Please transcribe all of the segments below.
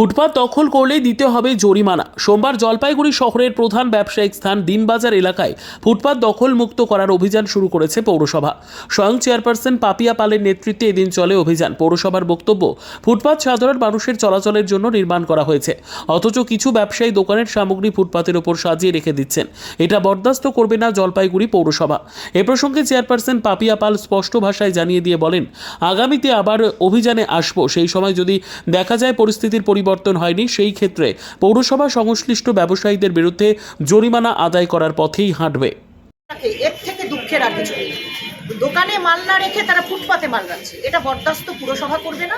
ফুটপাত দখল করলেই দিতে হবে জরিমানা। সোমবার জলপাইগুড়ি শহরের প্রধান ব্যবসায়িক স্থান দিনবাজার এলাকায় ফুটপাত দখল মুক্ত করার অভিযান শুরু করেছে পৌরসভা। স্বয়ং চেয়ারপারসন পাপিয়া পালের নেতৃত্বে এদিন চলে অভিযান। পৌরসভার বক্তব্য, ফুটপাত সাধারণ মানুষের চলাচলের জন্য নির্মাণ করা হয়েছে। অথচ কিছু ব্যবসায়ী দোকানের সামগ্রী ফুটপাতের ওপর সাজিয়ে রেখে দিচ্ছেন। এটা বরদাস্ত করবে না জলপাইগুড়ি পৌরসভা। এ প্রসঙ্গে চেয়ারপারসন পাপিয়া পাল স্পষ্ট ভাষায় জানিয়ে দিয়ে বলেন, আগামীতে আবার অভিযানে আসব। সেই সময় যদি দেখা যায় পরিস্থিতির পরিবর্তন হয়নি, সেই ক্ষেত্রে পৌরসভা সংশ্লিষ্ট ব্যবসায়ীদের বিরুদ্ধে জরিমানা আদায় করার পথেই হাঁটবে। এর থেকে দুঃখের দোকানে মাল না রেখে তারা ফুটপাতে মাল রাখছে। এটা বরদাস্ত পুরসভা করবে না।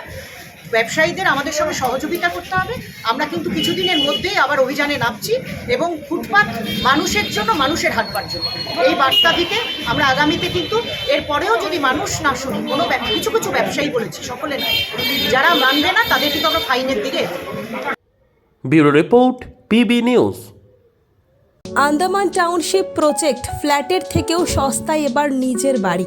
ব্যবসায়ীদের আমাদের সঙ্গে সহযোগিতা করতে হবে। আমরা কিন্তু কিছুদিনের মধ্যেই আবার অভিযানে নামছি এবং ফুটপাত মানুষের জন্য মানুষের হাত পার জন্য। এই বার্তা দিতে আমরা আগামীতে কিন্তু এরপরেও যদি মানুষ না শুনি কোনো কিছু কিছু ব্যবসায়ী বলেছি সকলে নয় যারা মানবে না তাদের কিন্তু আমরা ফাইনের দিকে। Bureau report PB news. Andaman township project ফ্ল্যাটের থেকেও সস্তায় এবার নিজের বাড়ি।